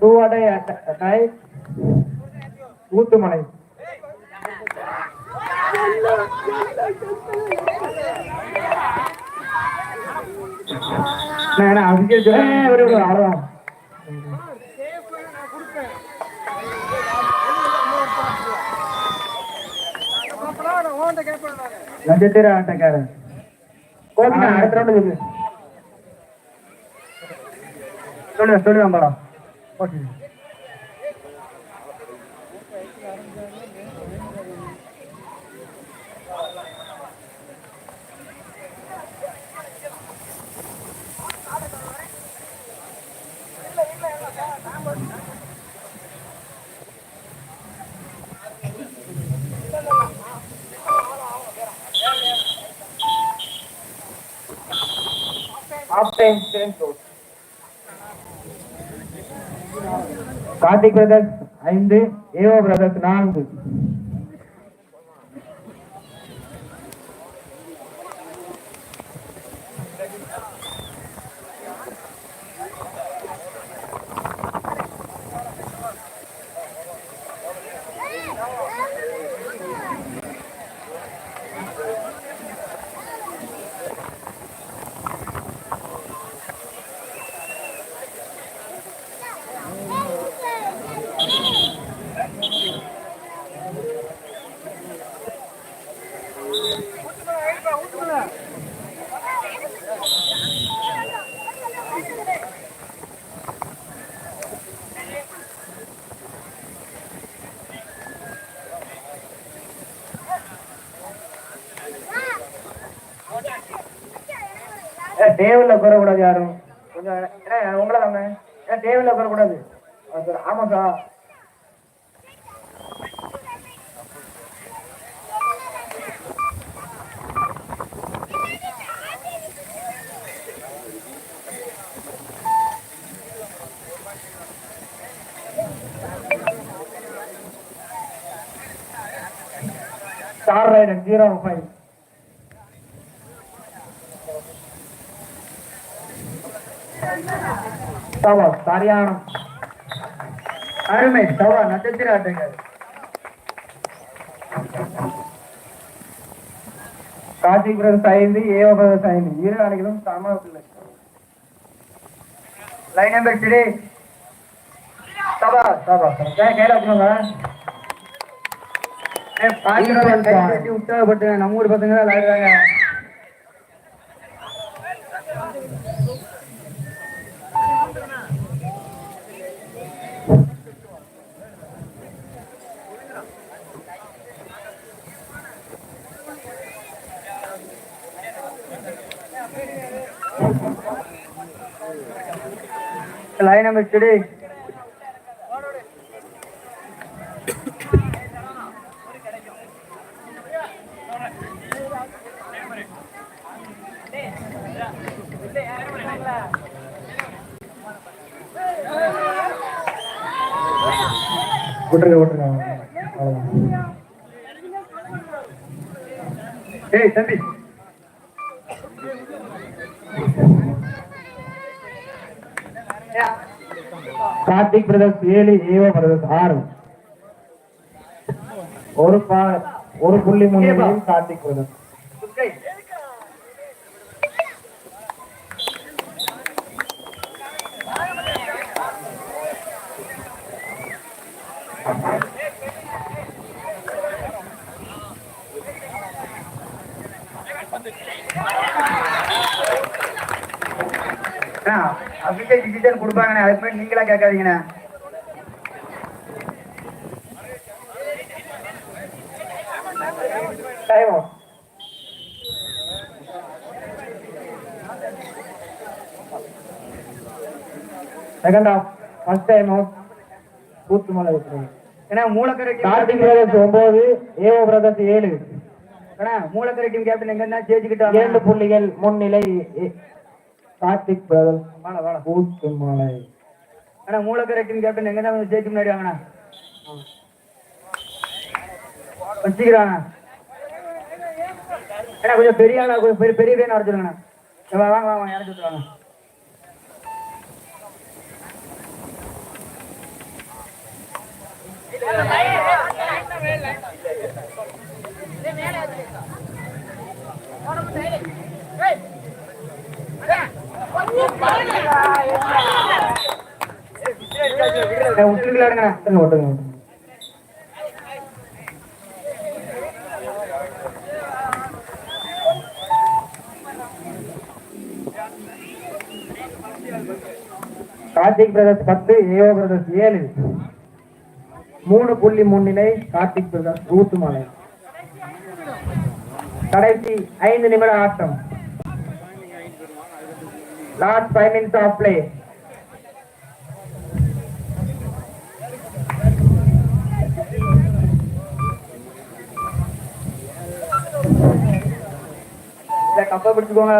What I at right. Oothumalai அதுக்கே அவ்வளவுதான் நட்சத்திர ஆட்டக்காரன் கோபிகா அடுத்த ரவுண்ட் சொல்லு சொல்லு சொல்லு நம்பலாம் ஓகே கார்த்திக் பிரதர்ஸ் ஐந்து ஏவோ பிரதர்ஸ் நான்கு. டேபிள்ல உட்காரக்கூடாது யாரும். கொஞ்சம் உங்களை தாங்க ஏன்னா டேபிள்ல உட்காரக்கூடாது ஆமாம் சார். Star Rider ஃபைவ் தவம் சரியானம். அருமை தவ நட்சத்திர ஆட்டங்கள் கார்த்திக் பிரதர் ஐந்து ஏவபிரதர் ஐந்து இரு அணிகளும் சம லைன் நம்பர் த்ரீ சபா சபா கையில உற்சாகப்பட்டு நம்ம ஊர் பசங்க விளையாடுறாங்க லைன் நம்பர் த்ரீ விட்டுருங்க ஏய் தம்பி. கார்த்திக் பிரதர்ஸ் ஏழு ஏவ பிரதர்ஸ் ஆறு ஒரு பா ஒரு புள்ளி முன்னிலையில் கார்த்திக் பிரதர்ஸ் அபிஷேக் டிசிஷன் கொடுப்பாங்கண்ணே. அதுக்கு முன்னாடி நீங்களா கேட்காதீங்கண்ணே. Time second half first time out கூத்து மலை விட்டுருங்க ஏன்னா மூலக்கரை கார்த்திக் பிரதர்ஸ் ஒன்பது ஏவோ பிரதர்ஸ் ஏழு. ஏன்னா மூலக்கரை டீம் கேப்டன் எங்க இருந்தா ஜெயிச்சுக்கிட்டாங்க இரண்டு புள்ளிகள் முன்னிலை கார்த்திக் பிரதர்ஸ் வாழ வாழ கூத்து மலை ஏன்னா மூலக்கரை டீம் கேப்டன் எங்க இருந்தா ஜெயிச்சு முன்னாடி வாங்கண்ணா வச்சுக்கிறாங்க ஏன்னா கொஞ்சம் பெரிய ஆளா கொஞ்சம் பெரிய பெரிய வேணும் அரைச்சிருங்கண்ணா சரி, வாங்க வாங்க வாங்க இறச்சி விட்டுருவாங்க விட்டுருக்கலாடுங்கண்ணா ஓட்டுங்க கார்த்திக் பிரதர்ஸ் பத்து ஏஓ பிரதர்ஸ் ஏழு. மூணு புள்ளி முன்னிலை கார்த்திக் பிரதர்ஸ் ஊத்துமலை கடைசி ஐந்து நிமிட ஆட்டம். Last five minutes of play இல்ல கப்பை பிடிச்சுக்கோங்க.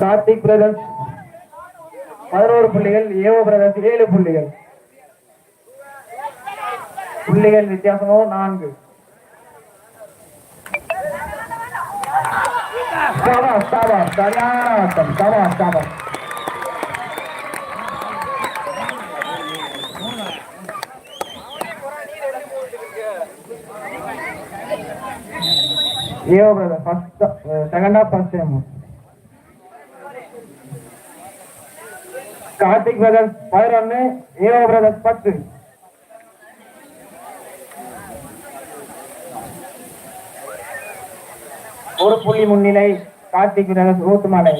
கார்த்திக் பிரதர்ஸ் பதினோரு புள்ளிகள் ஏவோ பிரதர்ஸ் ஏழு புள்ளிகள். புள்ளிகள் வித்தியாசமோ நான்கு. சபாஸ் சபாஸ் சரியான ஆட்டம் சபாஸ் சபாஸ் A O brother first second of first time Karthik brothers பதினொன்னு ஏஓ பிரதர்ஸ் பத்து. ஒரு புள்ளி முன்னிலை Karthik brothers Oothumalai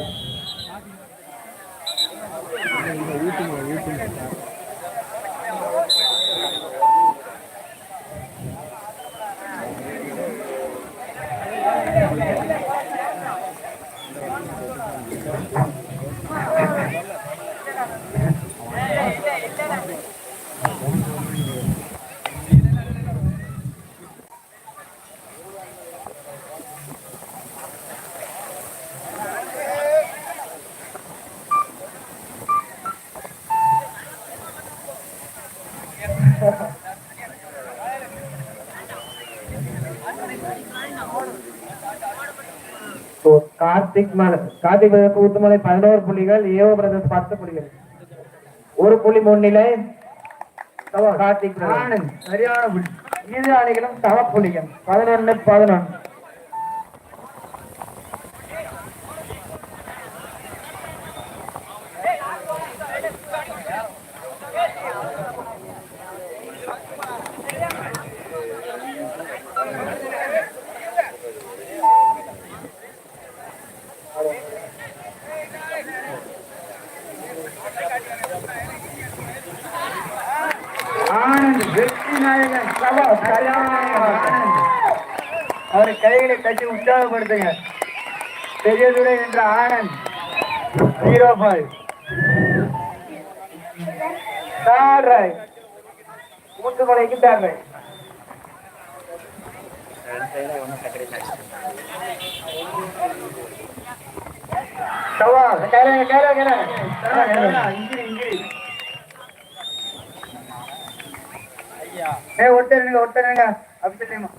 So, Karthik Karthik brothers Oothumalai பதினோரு புள்ளிகள் ஏஓ பிரதர்ஸ் பத்து புள்ளிகள். ஒரு புள்ளி முன்னிலை கார்த்திக் ஆனந்த் சரியான புடி இரு அணிகளும் சம புள்ளிகள். பதினொன்னு பதினொன்னு ஆனந்த் வெற்றி நாயகன் சபா, சரியான ஆனந்த் அவரை கைகளை தட்டி உற்சாகப்படுத்துங்க. பெரியதுரை என்ற Anand zero five third right ஊத்துமலைக்கு third right சவா கேளுங்க கேளுங்க கேளுங்க ஏ ஒருத்தருங்க ஒருத்தருங்க அப்படி தெரியுமா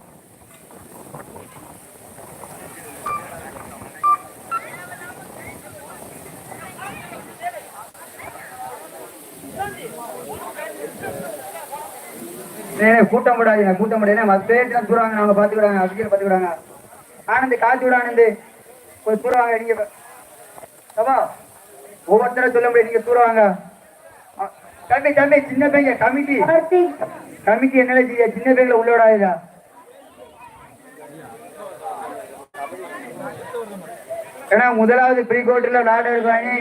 கூட்டம் போடாதீங்க கூட்டம் போடாதீங்க மத்த தூருவாங்க நாங்க பாத்துக்கிடாங்க அபிஷேகம் பாத்துக்கிடாங்க ஆனந்த் காத்து விட ஆனந்த். போய் தூருவாங்க நீங்க. சபா ஒவ்வொருத்தரும் சொல்ல முடியும் நீங்க தூருவாங்க. அ, தம்பி தம்பி சின்ன பையங்க கமிட்டி. கமிட்டி என்ன செய்ய? சின்ன பையங்களை உள்ள விடாதீங்க. ஏன்னா முதலாவது ப்ரீ கோட்டில் விளையாட இருக்காங்க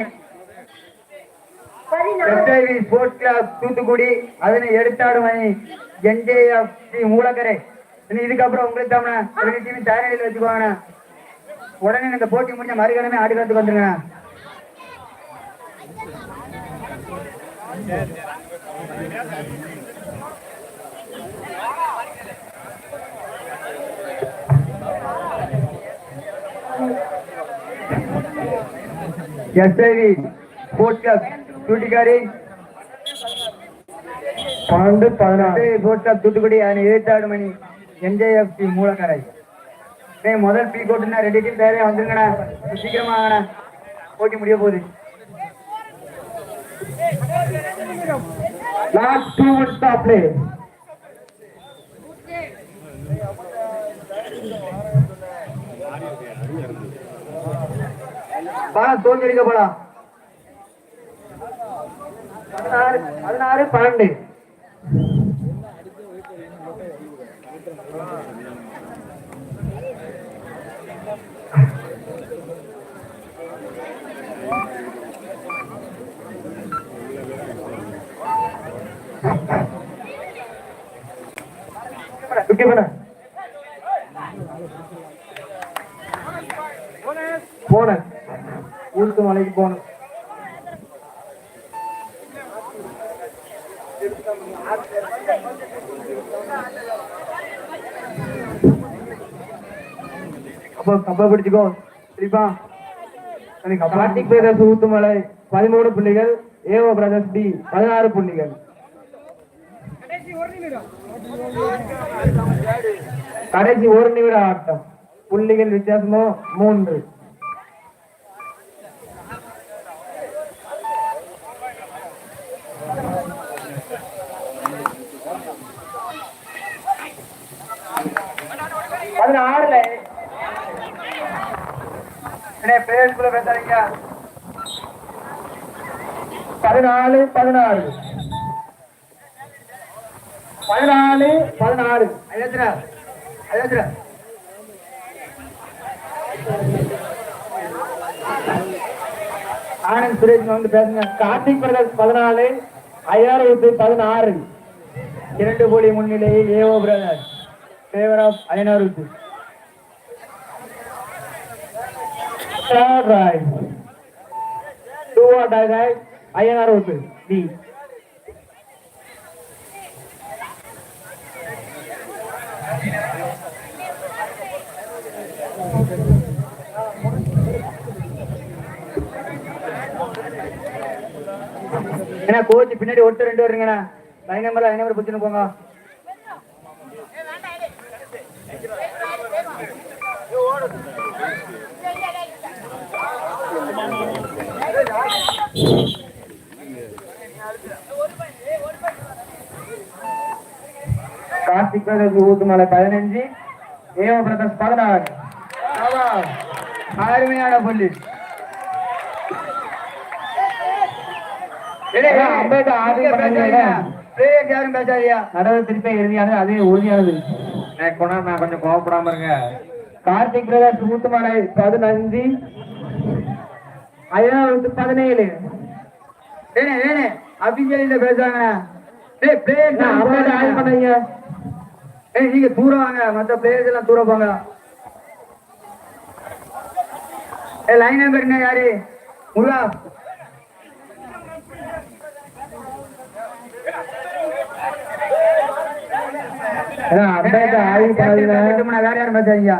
எஸ்ஐவி ஸ்போர்ட்ஸ் கிளப் தூத்துக்குடி அதனை எடுத்தாடும் அணி என்ஜேஎஃப்சி மூலக்கரை. இதுக்கப்புறம் உங்களுக்கு தான் ரெண்டு டீம் தயாரில் வச்சுக்கோங்கண்ணா உடனே இந்த போட்டி முடிஞ்ச மறுகணமே ஆடுகளத்துக்கு வந்துருங்க எஸ்ஐவி ஸ்போர்ட்ஸ் கிளப் தூட்டிக்காரி பன்னெண்டு பதினாறு ஸ்போர்ட்ஸ் தூத்துக்குடி அதனை எதிர்த்தாடும் அணி என்ஜேஎஃப்சி மூலக்கரை. டேய் முதல் பீ கோட்டுனா ரெண்டு டீம் பேரே வந்துருங்கண்ணா. சீக்கிரமா வாங்கண்ணா. போட்டி முடிய போகுது. Last two minutes of play போலாம். பதினாறு பதினாறு பன்னெண்டு. போன ஊருக்கு மலைக்கு போனஸ் அப்போ கப்பை பிடிச்சுக்கோ. சரிப்பா? கார்த்திக் பிரதர்ஸ் ஊத்துமலை பதிமூணு புள்ளிகள் ஏஓ பிரதர்ஸ் டி பதினாறு புள்ளிகள். கடைசி ஒரு நிமிட ஆட்டம். புள்ளிகள் வித்தியாசமோ? மூன்று. என்ன பேசாதீங்க. பதினாலு பதினாறு. பதினாலு பதினாறு. அயோத்திரா அயோத்திரா. ஆனந்த் சுரேஷ் வந்து பேசுங்க. கார்த்திக் பிரதர்ஸ் பதினாலு ஐயாயிரத்தி பதினாறு. இரண்டு கோடி முன்னிலையில் ஏஓ பிரதர்ஸ் ஃபேவர் ஆஃப் ஐநூறு. Third right do or die right INR ஒத்து டி ஏன்னா கோச் பின்னாடி ஒருத்தர் ரெண்டு வருங்கண்ணா லைன் நம்பர் லைன் நம்பர் பிடிச்சுன்னு போங்க. கார்த்திக் பிரதர்ஸ் ஊத்துமலை பதினஞ்சு ஏஓ பிரதர்ஸ் பதினாறு. அருமையான புள்ளி. கொஞ்சம் கோவப்படாம இருங்க. கார்த்திக் பிரதர்ஸ் ஊத்துமலை பதினஞ்சு ஐயாயிரத்து பதினேழு வேணே வேணே அபிஷியல் பேசுறாங்க டேய் பிளேயர் ஆய்வு பண்ணீங்க ஏய் நீங்க தூரம் வாங்க மத்த பிளேயர்ஸ் எல்லாம் தூரம் போங்க ஏய் லைன் நம்பர் என்ன யாரு பண்ணதுல வேற யாரும் பேசாதீங்க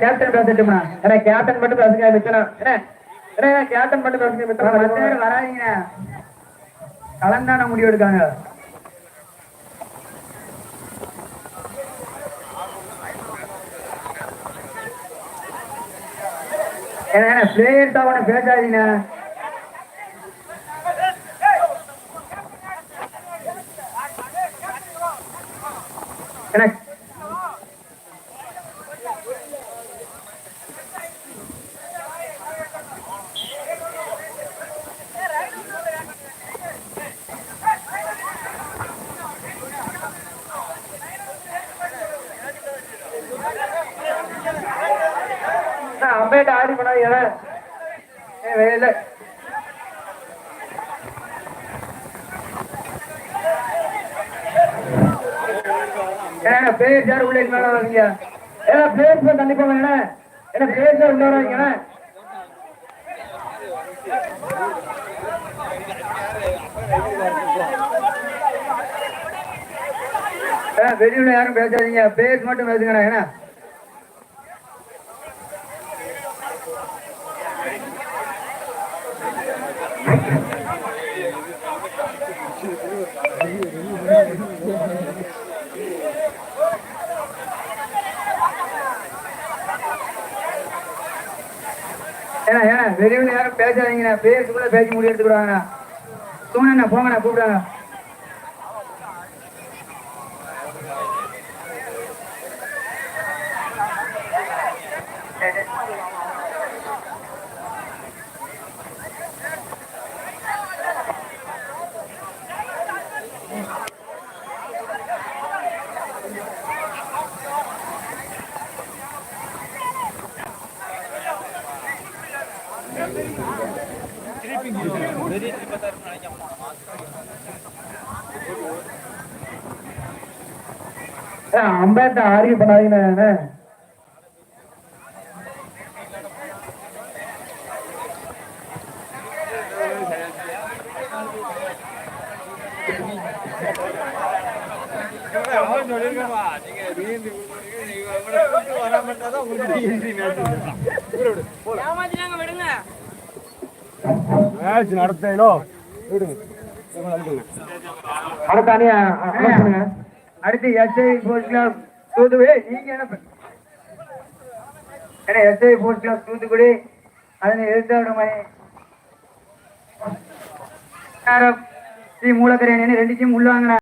கேப்டன் பேசட்டுமா ஏன்னா கேப்டன் மட்டும் பேசுங்க மிச்சம் என்ன ஏன்னா கேப்டன் மட்டும் பேசுங்க மத்த மிச்சம் பேர் வராதீங்க கலந்தான முடிவு எடுக்காங்க. ஏன்னா பிளேயர் தான் உன பேசாதீங்க விடாதீங்க ஏய், வெளியில ஏன்னா பேர் சார் உள்ள மேல வரீங்க ஏன்னா பிளேஸ் தள்ளி போங்க என்ன என்ன பிளேஸ் உள்ள வராங்க வெளியில யாரும் பேசாதீங்க பேர் மட்டும் பேசுங்கண்ணா ஏன்னா. ஏன்னா ஏன்னா வெளியில யாரும் பேசாதீங்கண்ணா. பேசுக்குள்ள பேசி முடி எடுத்துக்கிடுவாங்கண்ணா. தூணண்ணா போங்கண்ணா கூப்பிடுங்க. அம்பேட்ட ஆர்கியூ பண்ணாதீங்க ஏமாத்தினாங்க விடுங்க அடுத்த அணியா பண்ணுங்க அடுத்து எஸ்ஐ ஸ்போர்ட்ஸ் கிளப் தூத்துக்குடி. நீங்க என்ன ஏன்னா எஸ்ஐ ஸ்போர்ட்ஸ் கிளப் தூத்துக்குடி? அதனை எதிர்த்து மணி. ஸ்ரீ மூலக்கரை ரெண்டு டீம் உள்ள வாங்கினா